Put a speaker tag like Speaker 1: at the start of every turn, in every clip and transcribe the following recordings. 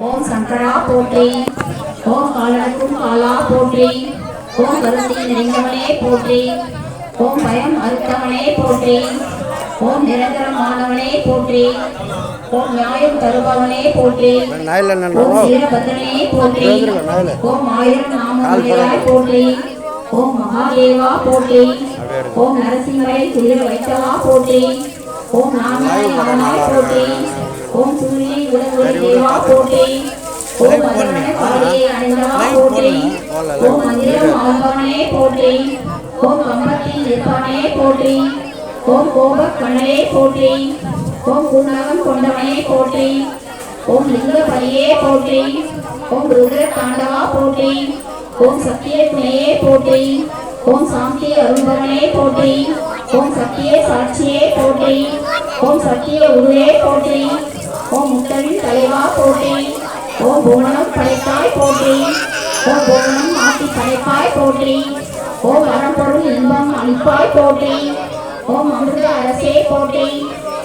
Speaker 1: ஓம் சங்கரா போற்றி ஓம் காலனுக்கும் காலா போற்றி ஓம் கருத்தி நிறைந்தவனே போற்றி ஓம் பயம் அறுத்தவனே போற்றி ஓம் நிரந்தரமானவனே போற்றி ஓம் நியாயம் தருபவனே போற்றி ஓம் வீரபத்ரனே போற்றி. ஓம் ஆயிரம் நாமமுடையாய் போற்றி ஓம் மகாதேவா போற்றி ஓம் நரசிம்மரை குளிர வைத்தவா போற்றி ஓம் நாமாய் அவனாய் போற்றி ஓம் சூரியனை உலகுரை தேவா போற்றி ஓம் மதுரன காளியை அணிந்தவா போற்றி ஓம் மந்திரம் ஆழ்பவனே போற்றி ஓம் கம்பத்தில் நிற்பவனே போற்றி ஓம் கோபக் கண்ணனே போற்றி ஓம் குண்டகம் கொண்டவனே போற்றி ஓம் லிங்கபலியே போற்றி ஓம் ருத்ர தாண்டவா போற்றி ஓம் சத்திய துணையே போற்றி ஓம் சாந்தி அருள்பவனே போற்றி ஓம் சத்திய சாட்சியே போற்றி ஓம் சத்திய உருவே போற்றி ஓம் முத்தரின் தலைவா போற்றி ஓம் புவனம் படைத்தாய் போற்றி ஓம் புவனம் மாற்றி படைப்பாய் போற்றி ஓம் பரம்பொருள் இன்பம் அளிப்பாய் போற்றி ஓம் அமிர்த அரசே போற்றி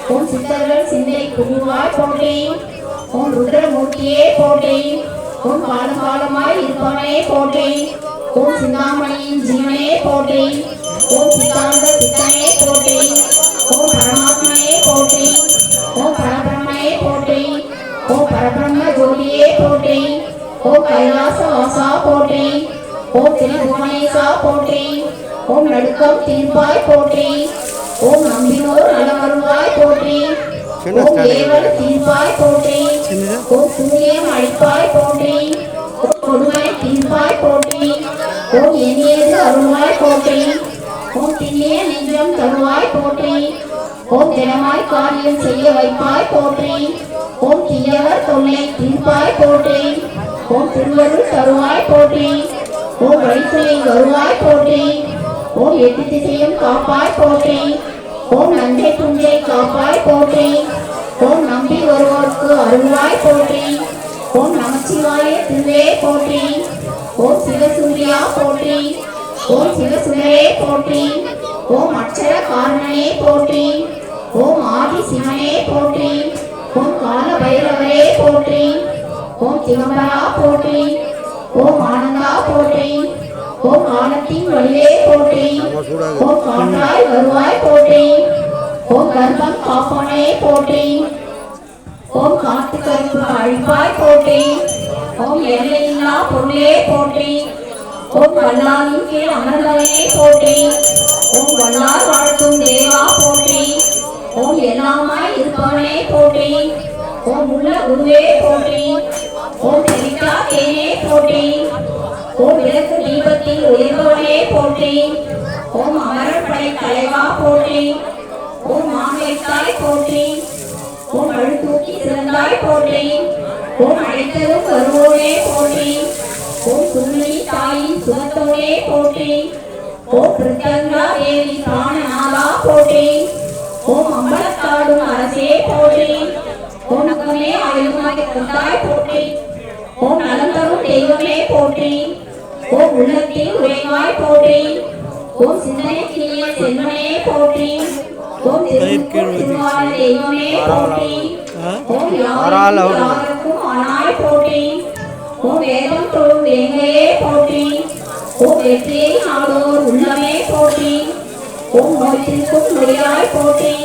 Speaker 1: ஓம் சித்தர்கள் சிந்தை புகுவாய் போற்றி ஓம் ருத்ரமூர்த்தியே போற்றி ஓம் காலம் காலமாய் இருப்பவனே போற்றி ஓம் சிந்தாமணியின் ஜீவனே போற்றி ஓம் சித்தாந்த சித்தனே போற்றி ஓம் பரமாத்மனே போற்றி ஓம் பரபிரமனே போற்றி ஓம் பரபிரம்ம ஜோதியே போற்றி ஓம் கைலாச வாசா போற்றி ஓம் திரிபுவனேசா போற்றி ஓம் நடுக்கம் தீர்ப்பாய் போற்றி ஓம் நம்பினோர் நலமருவாய் போற்றி
Speaker 2: சின்ன
Speaker 1: ஓம்
Speaker 2: ஸ்டாண்ட்
Speaker 1: தேவன் தீர்ப்பாய் போற்றி ஓம் சூரியன் அழிப்பாய் போற்றி ஓம் கொடுமை தீர்ப்பாய் போற்றி ஓம் எண்ணியது அருள்வாய் போற்றி ஓம் நெஞ்சம் தருவாய் போற்றி. ஓம் தினமாய் காரியம் செய்ய வைப்பாய் போற்றி. ஓம் தீயவர் தொல்லை தீர்ப்பாய் போற்றி. ஓம் திருவருள் தருவாய் போற்றி. ஓம் வழித்துறை வருவாய் போற்றி. ஓம் எட்டு திசையும் காப்பாய் போற்றி. ஓம் நஞ்சை துஞ்சை காப்பாய் போற்றி. ஓம் நம்பி வருவோருக்கு அருள்வாய் போற்றி. ஓம் நமச்சிவாய திருவே போற்றி. ஓம் சிவசூரியா போற்றி. ஓம் சிவசுடரே போற்றி ஓம் அக்ஷர காரணனே போற்றி ஓம் ஆதி சிவனே போற்றி ஓம் கால பைரவரே போற்றி ஓம் சிவம்பரா போற்றி ஓம் ஆனந்தா போற்றி ஓம் ஆனத்தின் வழியே போற்றி ஓம் காற்றாய் வருவாய் போற்றி ஓம் கர்ப்பம் காப்பானே போற்றி ஓம் காத்து கருப்பு அழிப்பாய் போற்றி ஓம் எல்லையில்லா பொருளே போற்றி ஓம் வல்லாரின் கீழ் அமர்ந்தவனே போற்றி. ஓம் வல்லார் வாழ்த்தும் தேவா போற்றி. ஓம் எல்லாமாய் இருப்பவனே போற்றி. ஓம் உள்ள குருவே போற்றி. ஓம் எரிக்கா தேனே போற்றி. ஓம் விளக்கு தீபத்தில் உயர்பவனே போற்றி. ஓம் அமரப்படை தலைவா போற்றி. ஓம் மாங்கேட்டாய் போற்றி. ஓம் அழுத்தூக்கி சிறந்தாய் போற்றி. ஓம் அழைத்ததும் வருவோனே போற்றி. ஓம் சுள்ளி தாயின் சுகத்தோனே போற்றி ஓம் பிரித்தங்கா தேவி பிராணநாதா போற்றி ஓம் அம்பலத்தாடும் அரசே போற்றி ஓம் நகமே ஆயுதமாக கொண்டாய் போற்றி ஓம் நலம் தரும் தெய்வமே போற்றி ஓம் உள்ளத்தில் உரைவாய் போற்றி ஓம் சிந்தனைக்கினிய செல்வனே போற்றி ஓம் தெய்வமே போற்றி ஓம். யாவருக்கும் ஆனாய் போற்றி ஓம் வேதம் தொழும் வேங்கையே போற்றி. ஓம் வெற்றியை நாடோர் உள்ளமே போற்றி. ஓம் நோய்த்திற்கும் நொடியாய் போற்றி.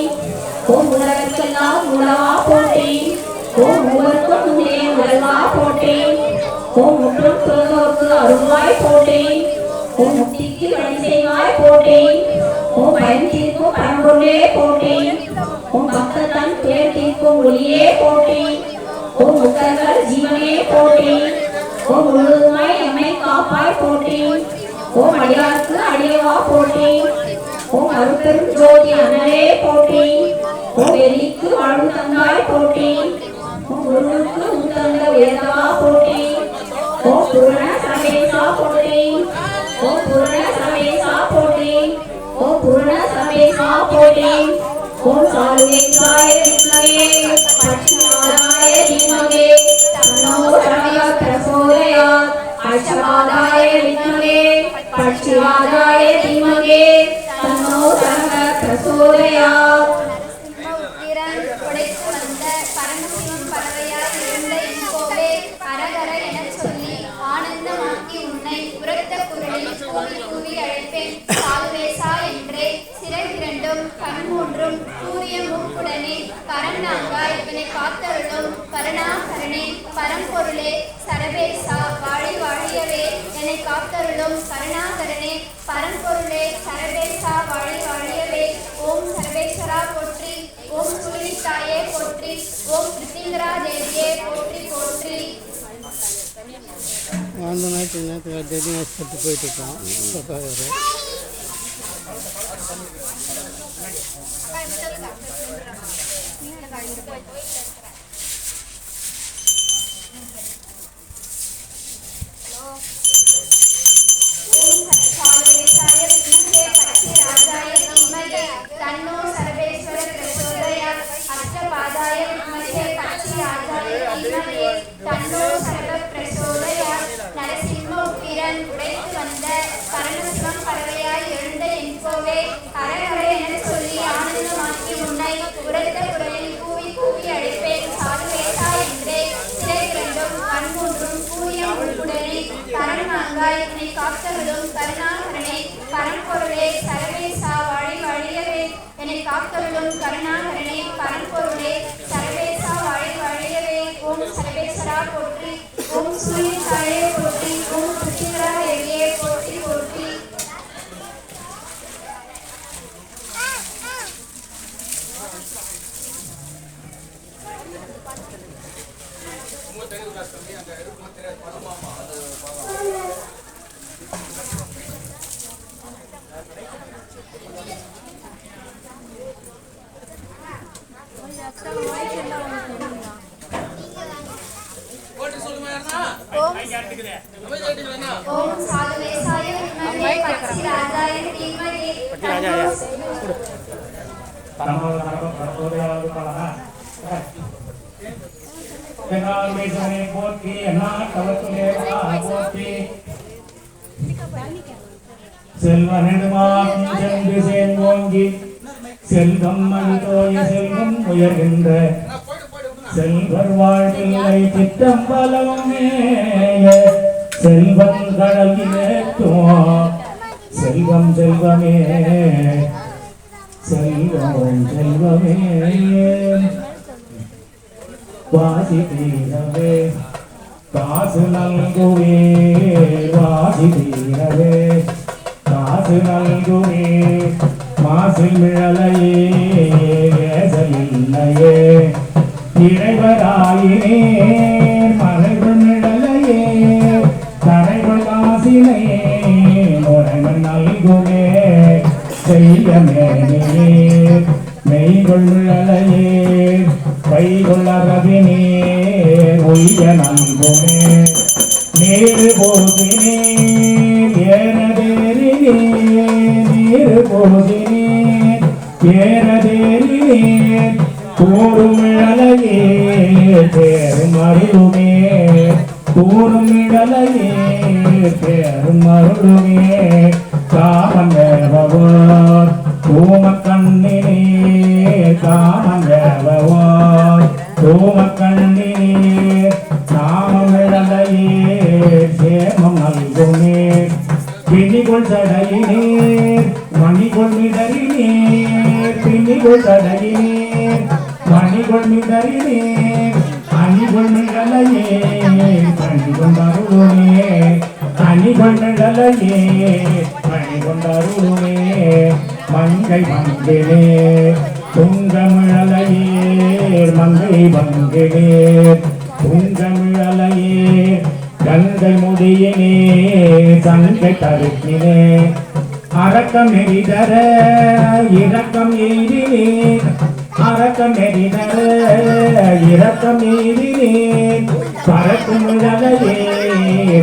Speaker 1: ஓம் உலகற்கெல்லாம் உலவா போற்றி. ஓம் மூவருக்கும் முன்னே உலகா போற்றி. ஓம் முற்றும் துறந்தோர்க்கு அருள்வாய் போற்றி. ஓம் முக்திக்கு வழி செய்வாய் போற்றி. ஓம் பயம் தீர்க்கும் பரம்பொருளே போற்றி. ஓம் பக்தத்தன் துயர் தீர்க்கும் ஒளியே போற்றி. ஓம் முக்தர்கள் ஜீவனே போற்றி. ஓம் முழுதுமாய் எம்மை காப்பாய் போற்றி ஓம் அடியார்க்கு அடியவா போற்றி ஓம் அருட்பெரும் ஜோதி அண்ணலே போற்றி ஓம் எரிக்கு வாழ்வு தந்தாய் போற்றி ஓம் குருவுக்கு உத்தந்த உயர்ந்தவா போற்றி ஓம் பூரண சமேசா போற்றி ஓம் பூரண சமேசா போற்றி ஓம் பூரண சமேசா போற்றி ஓம் சாலுவேசாய தீமகே. தன்னோ பஞ்சமாதாய வித்மகே பட்சிமாதாய தீமகே தன்னோ
Speaker 3: தர்ம பிரசோதயா கண்மூன்றும் சூரிய மூக்குடனே கரண் நான்காய் இவனை
Speaker 2: காத்தருளும் கருணா んな中なんかが出るやつってこいとか、バカやろ。Thank you. காத்தருளும் கருணாகரனே பரம்பொருளே சர்வேசா வாழி வழியவே. என்னை காத்தருளும் கருணாகரனே பரம்பொருளே சர்வேசா வாழி வழியவே. ஓம் சர்வேஸ்வரா போற்றி ஓம் சூரியசாயே போற்றி ஓம் கிருஷ்ணரா தேவியே போற்றி போற்றி. ஓம் சாதுவேசாய வித்மஹே பச்சிராஜாய தீமஹி தன்னோ
Speaker 4: தென்னார்வேசனை போற்றி என்னால் தவத்துலே போற்றி செல்வ நெடுமாகும் சென்று சேர்ந்தோங்கி செல்வம் அழிதோய செல்வம் உயர்கின்ற செல்வர் வாழ்வில்லை திட்டம் பலமே செல்வம் கடலிலேற்றோ செல்வம் செல்வமே. செல்வம் செல்வமே. வாசி தீரவே. காசு நல்குவே. வாசி தீரவே. மாசு நல்குமே. மாசில் மிழலையே ஏசலில்லையே இறைவராயினே மறைவு மிழலையே காசினையே முறைவு நல்குமே. செய்ய மேலே மெய்கொள் மிழலையே கைகொள்ளரவினே உய்ய நல்குமே. நேரு போகினே நேரு போகினே ஏனதேரினே கூறும் இழலையே பேரும் அருளுமே. கூறும் இழலையே பேரும் அருளுமே காமன் கண்ணினே மிடறினேர் பிணிகொள் சடையினேர் மணிகொள் மிடறினேர் அணிகொள் மிடலையே பணிகொண்டருளுமே அணிகொள் மிடலையே பணிகொண்டருளுமே மங்கை மங்கிலே துங்கமிழலையே மங்கை மங்கிலே துங்கமிழலையே கங்கை முடியினே தங்கை கருப்பினே அரக்கம் எரிதர இரக்கம் எய்தினே அரக்கம் எரிதர இரக்கம் எய்தினே பறக்கும் இழலையே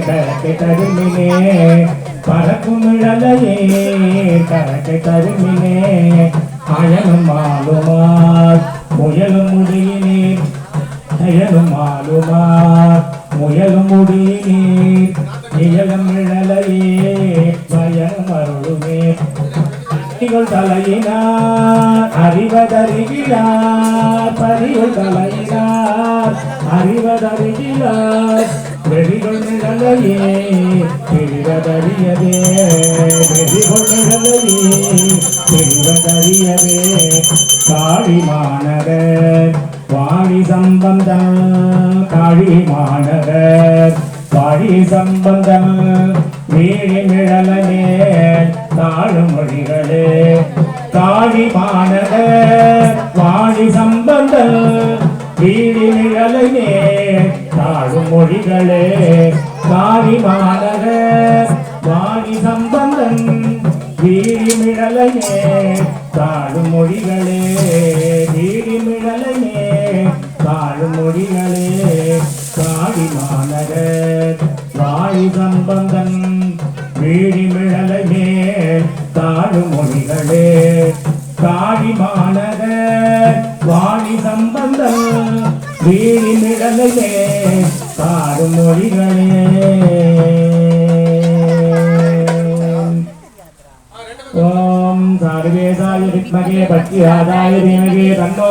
Speaker 4: கரக்கு தருமினே பறக்கும் இழலையே கரக்கு தருமினே அயனும் ஆளுமார் முயலும் முடியினேன் அயலும் ஆளுமார் முயலும் முடியினீர் இயலும் இழலையே பயம் அருளுமே. பரிகள் தலையினார் அறிவதறிகிறார் பரிகள் தலையினார் அறிவதறிகிறார் வெறிகள் நிழலையே தெரிவதறியதே வெறிகள் நிழலையே தெரிவதறியதே காளிமானவர் வாழி சம்பந்தன் காழி மாநகர் வாழி சம்பந்தன் வீழி மிழலனே தாழும் மொழிகளே காழி மாநகர் வாழி சம்பந்தன் வீழி மிழலனே தாழும் மொழிகளே காழி மாநகர் வாணி சம்பந்தன் வீழி மிழலையே தாழும் மொழிகளே தாழ்மொழிகளே மொழிகளே காரி மாநகர் வாழி சம்பந்தன் வீழி மிழலையே தாழும் காடி மாநகர் வாழி சம்பந்தன் வீணி நிழலையே காடும் மொழிகளே ஓம் சாருவேதாய வித்மகே பக்திராஜாய தீமகே தன்னோ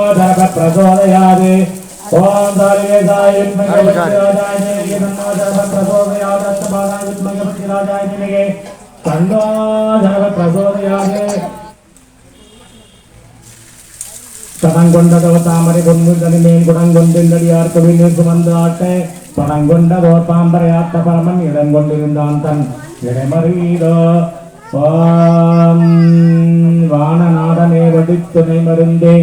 Speaker 4: பிரசோதயாது. ஓம் சாருவேதாய வித்மகே பக்திராஜாய தீமகே தன்னோ தரக பிரசோதயாது அஷ்டபாதாய வித்மகே பக்திராஜாய தீமகே தன்னோ தரக பிரசோதயாது படங்கொண்டதோ தாமரை கொண்டு தனிமேல் குடங்கொண்டில்லடியார் கோவில் சுமந்து ஆட்ட படங்கொண்டதோர் பாம்பரையாட்ட பரமன் இடங்கொண்டிருந்தான் தன் வடித்துணை மருந்தே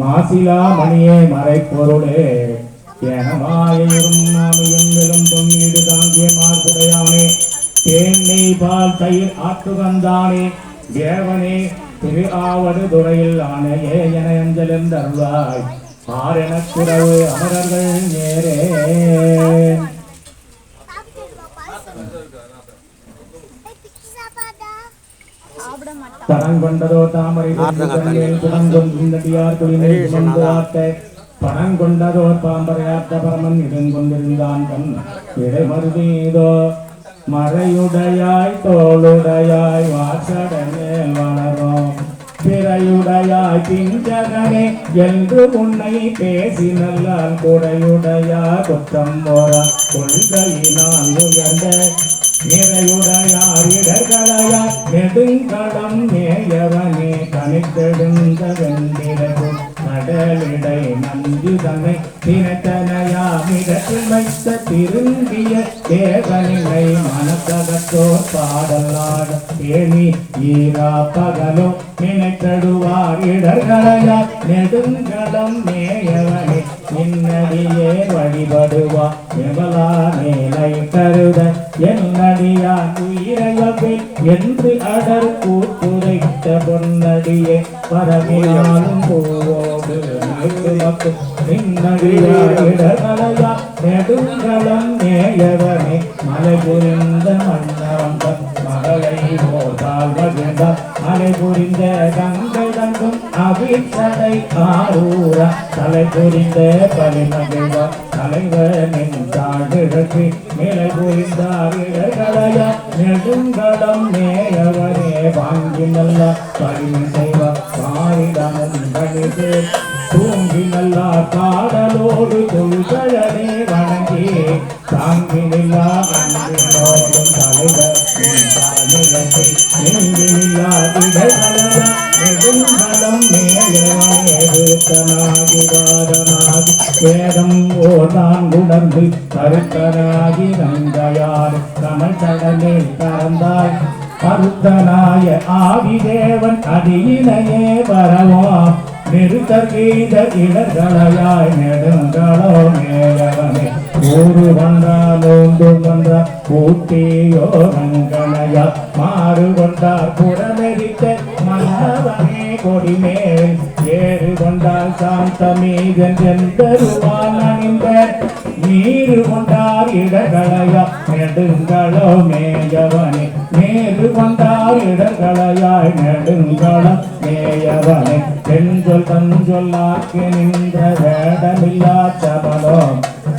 Speaker 4: மாசிலா மணியே மறைப்பொருளே. ஏனமாயும் நாமையும் வெறும் பொன்னீடு தாங்கிய மார்புடையானே. தேன்மை பால் தயிர் ஆற்றுகந்தானே தேவனே திரு ஆவடு துறையில் ஆனையே என அஞ்சலெந்தருளாய் ஆரெனக் குறவு அமரர்கள் நேரே. பரங்கொண்டதோ தாமரை சுமந்து ஆட்ட பரங்கொண்டதோ பாம்பரையாட்ட பரமன் இடங்கொண்டிருந்தான் கண் இடைமருதீதோ மறையுடையாய் தோளுடையாய் வாசடமேல் வளரும். பிறையுடையாய் பிஞ்சகனே என்று உன்னை பேசி நல்லால் குறையுடையா குற்றம் போற கொள்கையினால் உயர்ந்த நிறையுடையார் இடர்களையார் நெடுங்கடம் நேயவனே கணித்தெடுந்த வெண்டிரகும் கடலிடை நந்தி தினத்தனையாமிடத்தில் வைத்த திரும்பிய தேவனிலை மனத்தகத்தோர் பாடலாட ஏனி ஈரா பகலோ நினைத்தடுவார் இடர்களையார் நெடுங்கடம் நேயவனே நின்னடியே வழிபடுவார் எவலா மேலை கருத என்னடியான் உயிரையவே என்று அடர் கூட்டுரைத்த பொன்னடியே பரவினாலும் பூவோடு நெடுங்கலம் நேயவனே மலை புரிந்த மன்னவந்த மகளை போதால் மகிழ்ந்த மலை புரிந்த கங்கை தங்கும் அபிச்சடை ஆரூரா தலை புரிந்த பரிமகிழ்வா தலைவனின் தாழ்கிழக்கு நிலை புரிந்தார் இடர்களையா நெடுங்கடம் நேயவனே வாங்கி நல்ல பரிமை செய்வா பாரிடமும் கணிது தூங்கி நல்லா பாடலோடு தொல்கழலே வணங்கி. தாங்கி நில்லா அன்பினோடும் தலைவர் நீங்கி நில்லா இடர்களையா நெடுங்கலம் மேலவாயனாகி வாதனாகி வேதம் ஓதான் உணர்ந்து கருத்தனாகி நந்தையார் தமிழ் கடலில் கறந்தாய் கருத்தனாய ஆதிதேவன் அடியினையே வரவா நிறுத்த கீத இளங்களையாய் நெடுங்களோ மேலவனே. ஊரு வந்தா நோந்து வந்தா கூட்டியோ ரங்கனையா மாறு கொண்டார் புறமெரித்த மன்னவனே. கொடி மேல் ஏறு கொண்டால் சாந்தமேகன் செந்தருவான் அணிந்த நீரு கொண்டார் இடகளையா நெடுங்களோ மேயவனே. நேரு கொண்டார் இடகளையாய் நெடுங்களோ மேயவனே. பெண்சொல் தஞ்சொல்லாக்கு நின்ற வேடமில்லா சபலோ.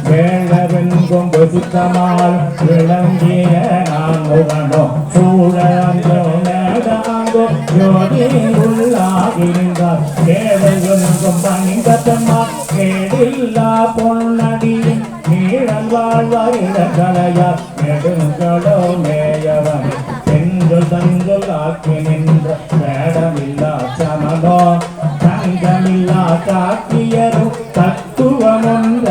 Speaker 4: வேழவெங்கும் புசித்தமால் விளங்கிய நான் முகனோ சூழந்தோ நேடாங்கோ யோகி உள்ளாகிருந்தார் கேடையொன்றும் பணிந்தத்தம்மா கேடில்லா பொன்னடியின் நீழல் வாழ்வார் இடங்களையார் நெடுங்களோ மேயவன் பெண்கள் தங்கள் ஆக்கி நின்ற வேடமில்லா சமதோ தங்கமில்லா காக்கியரும் தத்துவமொன்றறியார்